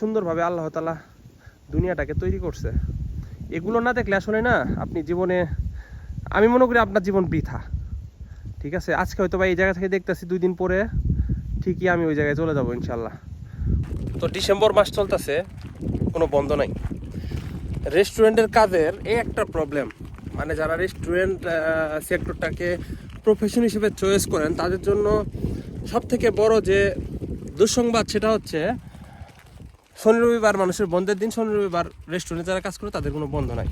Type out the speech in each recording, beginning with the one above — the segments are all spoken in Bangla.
সুন্দরভাবে আল্লাহ তালা দুনিয়াটাকে তৈরি করছে। এগুলো না দেখলে আসলে না আপনি জীবনে, আমি মনে করি আপনার জীবন বৃথা। ঠিক আছে? আজকে হয়তো বা এই জায়গা থেকে দেখতেছি, দুই দিন পরে ঠিকই আমি ওই জায়গায় চলে যাব ইনশাল্লাহ তো ডিসেম্বর মাস চলতেছে, কোনো বন্ধ নাই। রেস্টুরেন্টের কাজের এই একটা প্রবলেম। মানে যারা রেস্টুরেন্ট সেক্টরটাকে প্রফেশন হিসেবে চয়েস করেন, তাদের জন্য সব থেকে বড় যে দুঃসংবাদ সেটা হচ্ছে শনি রবিবার মানুষের বন্ধের দিন, শনি রবিবার রেস্টুরেন্টে যারা কাজ করে তাদের কোনো বন্ধ নাই।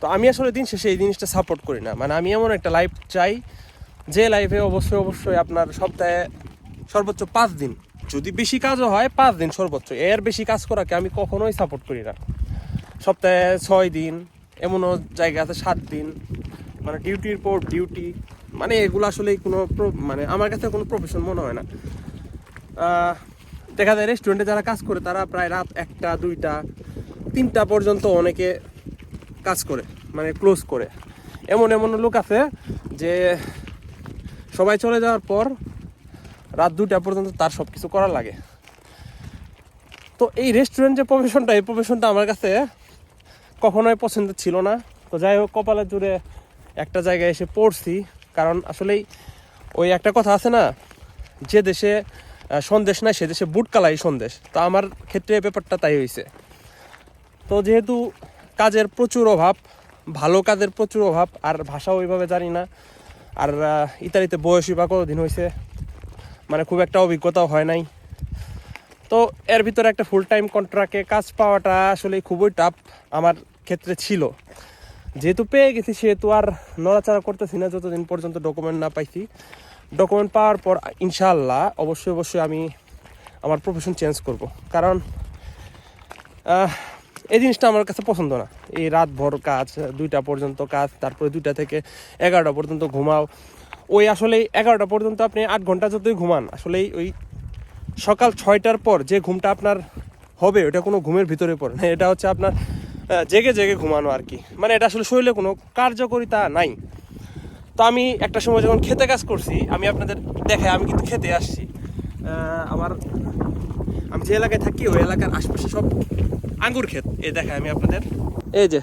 তো আমি আসলে দিন শেষে এই জিনিসটা সাপোর্ট করি না। মানে আমি এমন একটা লাইফ চাই, যে লাইফে অবশ্যই অবশ্যই আপনার সপ্তাহে সর্বোচ্চ পাঁচ দিন। যদি বেশি কাজও হয়, পাঁচ দিন সর্বোচ্চ। এর বেশি কাজ করাকে আমি কখনোই সাপোর্ট করি না। সপ্তাহে ছয় দিন, এমনও জায়গা আছে সাত দিন। মানে ডিউটির পর ডিউটি মানে এগুলো আসলে কোনো মানে আমার কাছে কোনো প্রফেশন মনে হয় না। দেখা যায় রেস্টুরেন্টে যারা কাজ করে, তারা প্রায় রাত একটা, দুইটা, তিনটা পর্যন্ত অনেকে কাজ করে মানে ক্লোজ করে। এমন এমন লোক আছে যে সবাই চলে যাওয়ার পর রাত দুটা পর্যন্ত তার সব কিছু করা লাগে। তো এই রেস্টুরেন্ট যে প্রফেশনটা এই প্রফেশনটা আমার কাছে কখনোই পছন্দ ছিল না। তো যাই হোক, কপালের জুড়ে একটা জায়গায় এসে পড়ছি। কারণ আসলেই ওই একটা কথা আছে না, যে দেশে সন্দেশ নাই, সে দেশে বুট কালাই সন্দেশ। তো আমার ক্ষেত্রে ব্যাপারটা তাই হয়েছে তো যেহেতু কাজের প্রচুর অভাব, ভালো কাজের প্রচুর অভাব, আর ভাষাও ওইভাবে জানি না, আর ইতালিতে বয়সী বা কতদিন হয়েছে মানে খুব একটা অভিজ্ঞতাও হয় নাই। তো এর ভিতরে একটা ফুল টাইম কন্ট্রাক্টে কাজ পাওয়াটা আসলে খুবই টাফ আমার ক্ষেত্রে ছিল। যেহেতু পেয়ে গেছি, সেহেতু আর নড়াচড়া করতেছি না, যতদিন পর্যন্ত ডকুমেন্ট না পাইছি। ডকুমেন্ট পাওয়ার পর ইনশাল্লাহ অবশ্যই অবশ্যই আমি আমার প্রফেশন চেঞ্জ করব। কারণ এই জিনিসটা আমার কাছে পছন্দ না। এই রাত ভর কাজ, দুইটা পর্যন্ত কাজ, তারপরে দুইটা থেকে এগারোটা পর্যন্ত ঘুমাও। ওই আসলে এগারোটা পর্যন্ত আপনি আট ঘণ্টা যতই ঘুমান, আসলেই ওই সকাল ছয়টার পর যে ঘুমটা আপনার হবে ওটা কোনো ঘুমের ভিতরে পড়ে না। এটা হচ্ছে আপনার জেগে জেগে ঘুমানো আর কি। মানে এটা আসলে শরীরে কোনো কার্যকরিতা নাই। তো আমি একটা সময় যখন খেতে কাজ করছি, আমি আপনাদের দেখে, আমি কিন্তু খেতে আসছি। আমার, আমি যে এলাকায় থাকি, ওই এলাকার আশপাশে সব আঙ্গুর ক্ষেত। এই দেখে আমি আপনাদের। এই যে,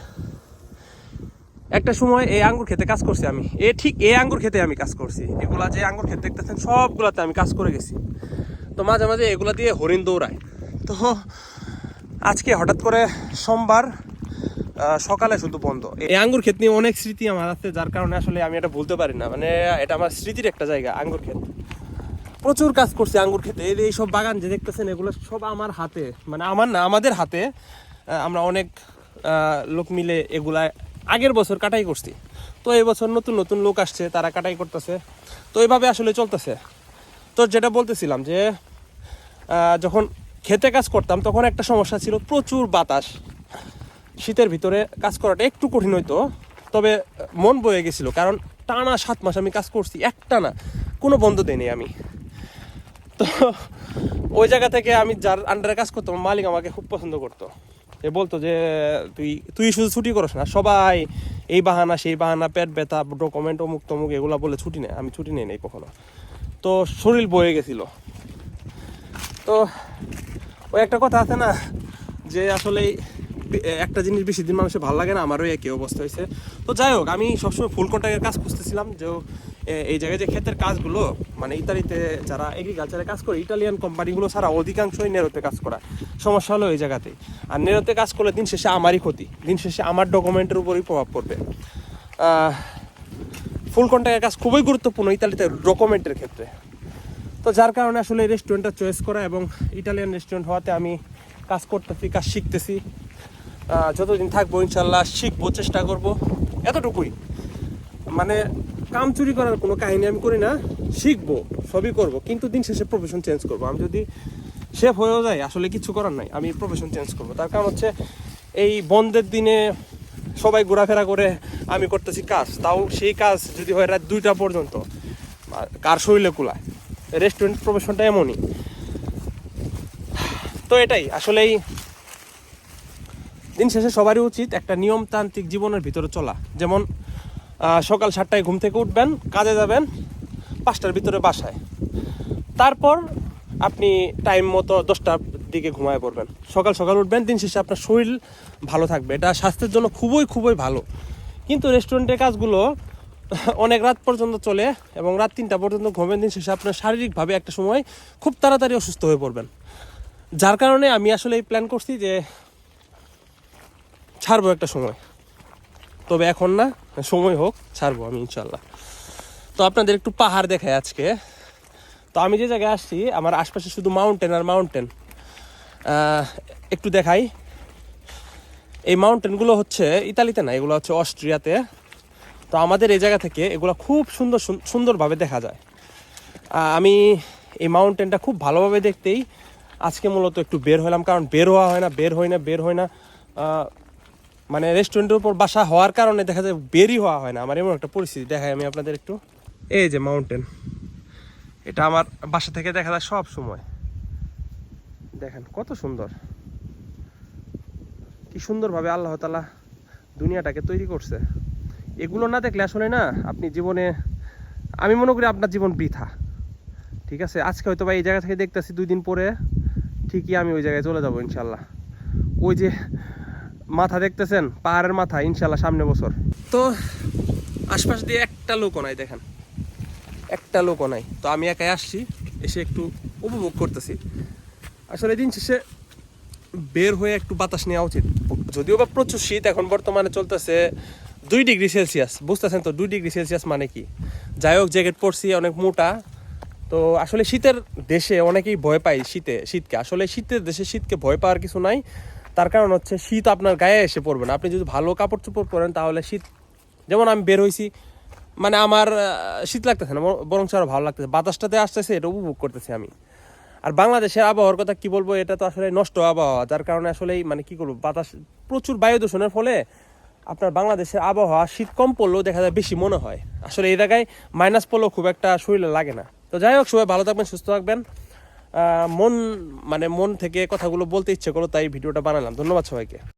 একটা সময় এই আঙ্গুর খেতে কাজ করছি আমি। এ ঠিক এই আঙ্গুর খেতে আমি কাজ করছি। এগুলা যে আঙ্গুর খেতে দেখতেছেন, সবগুলাতে আমি কাজ করে গেছি। তো মাঝে মাঝে এগুলা দিয়ে হরিণ দৌড়ায়। তো আজকে হঠাৎ করে সোমবার সকালে শুধু বন্ধ। এই আঙ্গুর ক্ষেত নিয়ে অনেক স্মৃতি আমার আছে, যার কারণে আসলে আমি এটা ভুলতে পারি না। মানে এটা আমার স্মৃতির একটা জায়গা, আঙ্গুর ক্ষেত। প্রচুর কাজ করছি আঙ্গুর খেতে এই সব বাগান যে দেখতেছেন, এগুলো সব আমার হাতে। মানে আমার না, আমাদের হাতে। আমরা অনেক লোক মিলে এগুলা আগের বছর কাটাই করছি। তো এই বছর নতুন নতুন লোক আসছে, তারা কাটাই করতেছে। তো এইভাবে আসলে চলতেছে। তো যেটা বলতেছিলাম যে যখন খেতে কাজ করতাম, তখন একটা সমস্যা ছিল প্রচুর বাতাস। শীতের ভিতরে কাজ করাটা একটু কঠিন হইতো, তবে মন বয়ে গেছিল, কারণ টানা সাত মাস আমি কাজ করছি, একটা না, কোনো বন্ধ দেয়নি আমি। তো ওই জায়গা থেকে আমি যার আন্ডারে কাজ করতাম মালিক আমাকে খুব পছন্দ করতো। এ বলতো যে, তুই তুই শুধু ছুটি করস না, সবাই এই বাহানা, সেই বাহানা, পেট ব্যথা ডকুমেন্ট অমুক তমুক, এগুলো বলে ছুটি নেয়, আমি ছুটি নেই নাই কখনো। তো শরীর বয়ে গেছিল। তো ওই একটা কথা আছে না, যে আসলে একটা জিনিস বেশি দিন মানুষের ভালো লাগে না, আমারও একই অবস্থা হয়েছে। তো যাই হোক, আমি সবসময় ফুল কন্ট্রাক্টের কাজ খুঁজতেছিলাম যে এই জায়গায় যে ক্ষেতের কাজগুলো মানে ইতালিতে যারা এগ্রিকালচারে কাজ করে, ইটালিয়ান কোম্পানিগুলো ছাড়া অধিকাংশই নেরোতে কাজ করা। সমস্যা হলো এই জায়গাতে আর নেরোতে কাজ করলে দিন শেষে আমারই ক্ষতি। দিন শেষে আমার ডকুমেন্টের উপরই প্রভাব পড়বে। ফুল কন্ট্রাক্টের কাজ খুবই গুরুত্বপূর্ণ ইতালিতে ডকুমেন্টের ক্ষেত্রে। তো যার কারণে আসলে এই রেস্টুরেন্টটা চয়েস করা এবং ইটালিয়ান রেস্টুরেন্ট হওয়াতে আমি কাজ করতেছি, কাজ শিখতেছি। যতদিন থাকব ইনশাল্লাহ শিখব, চেষ্টা করব। এতটুকুই। মানে কাম চুরি করার কোনো কাহিনী আমি করি না, শিখব, সবই করব, কিন্তু দিন শেষে প্রফেশন চেঞ্জ করব। আমি যদি শেফ হয়েও যাই, আসলে কিছু করার নাই, আমি প্রফেশন চেঞ্জ করব। তার কারণ হচ্ছে এই বন্ধের দিনে সবাই ঘোরাফেরা করে আমি করতেছি কাজ। তাও সেই কাজ যদি হয় রাত দুইটা পর্যন্ত কার শরীরে কুলায়? রেস্টুরেন্ট প্রফেশনটা এমনই। তো এটাই, আসলেই দিন শেষে সবারই উচিত একটা নিয়মতান্ত্রিক জীবনের ভিতরে চলা। যেমন সকাল সাতটায় ঘুম থেকে উঠবেন, কাজে যাবেন, পাঁচটার ভিতরে বাসায়। তারপর আপনি টাইম মতো দশটার দিকে ঘুমায় পড়বেন। সকাল সকাল উঠবেন, দিন শেষে আপনার শরীর ভালো থাকবে। এটা স্বাস্থ্যের জন্য খুবই খুবই ভালো। কিন্তু রেস্টুরেন্টের কাজগুলো অনেক রাত পর্যন্ত চলে এবং রাত তিনটা পর্যন্ত ঘুমের দিন শেষে আপনার শারীরিকভাবে একটা সময় খুব তাড়াতাড়ি অসুস্থ হয়ে পড়বেন। যার কারণে আমি আসলে এই প্ল্যান করছি যে ছাড়বো একটা সময়। তবে এখন না, সময় হোক, ছাড়বো আমি ইনশাল্লাহ তো আপনাদের একটু পাহাড় দেখায় আজকে। তো আমি যে জায়গায় আসছি, আমার আশপাশে শুধু মাউন্টেন আর মাউন্টেন একটু দেখাই। এই মাউন্টেনগুলো হচ্ছে ইতালিতে না, এগুলো হচ্ছে অস্ট্রিয়াতে। তো আমাদের এই জায়গা থেকে এগুলো খুব সুন্দর সুন- সুন্দরভাবে দেখা যায়। আমি এই মাউন্টেনটা খুব ভালোভাবে দেখতেই আজকে মূলত একটু বের হলাম, কারণ বের হওয়া হয় না, বের হয় না, বের হয় না। মানে রেস্টুরেন্টের উপর বাসা হওয়ার কারণে দেখা যায় বেরি হওয়া হয় না। আমার এমন একটা পরিস্থিতি, দেখাই আমি আপনাদের একটু। এই যে মাউন্টেন এটা আমার বাসা থেকে দেখা যায় সব সময়। দেখেন কত সুন্দর। কি সুন্দরভাবে আল্লাহ তালা দুনিয়াটাকে তৈরি করছে। এগুলো না দেখলে আসলে না, আপনি জীবনে, আমি মনে করি আপনার জীবন বৃথা। ঠিক আছে? আজকে হয়তো বা এই জায়গা থেকে দেখতেছি, দুই দিন পরে ঠিকই আমি ওই জায়গায় চলে যাব ইনশাল্লাহ ওই যে মাথা দেখতেছেন? পাহাড়ের মাথা, ইনশাল্লাহ সামনে বছর। তো আশপাশ দিয়ে একটা লোকও নাই, দেখেন। একটা লোকও নাই। তো আমি একাই আসছি, এসে একটু উপভোগ করতেছি। আসলে দিন শেষে বের হয়ে একটু বাতাস নেওয়া উচিত। যদিও বা প্রচুর শীত, এখন বর্তমানে চলতেছে দুই ডিগ্রি সেলসিয়াস। বুঝতেছেন তো, দুই ডিগ্রি সেলসিয়াস মানে কি? যাই হোক, জ্যাকেট পরছি, অনেক মোটা। তো আসলে শীতের দেশে অনেকেই ভয় পায় শীতে, শীতকে। আসলে শীতের দেশে শীতকে ভয় পাওয়ার কিছু নাই। তার কারণ হচ্ছে শীত আপনার গায়ে এসে পড়বে না। আপনি যদি ভালো কাপড় চোপড় পরেন তাহলে শীত, যেমন আমি বের হয়েছি মানে আমার শীত লাগতেছে না, বর- বরং আরও ভালো লাগতেছে। বাতাসটাতে আসতেছে, এটা উপভোগ করতেছি আমি। আর বাংলাদেশের আবহাওয়ার কথা কি বলব, এটা তো আসলে নষ্ট আবহাওয়া, যার কারণে আসলে মানে কি করব, বাতাস, প্রচুর বায়ু দূষণের ফলে আপনার বাংলাদেশের আবহাওয়া শীত কম পড়লেও দেখা যায় বেশি মনে হয়। আসলে এই জায়গায় মাইনাস পড়লেও খুব একটা শরীরে লাগে না। তো যাই হোক, সবাই ভালো থাকবেন, সুস্থ থাকবেন। মন মানে মন থেকে কথাগুলো বলতে ইচ্ছে করো তাই ভিডিওটা বানালাম। ধন্যবাদ সবাইকে।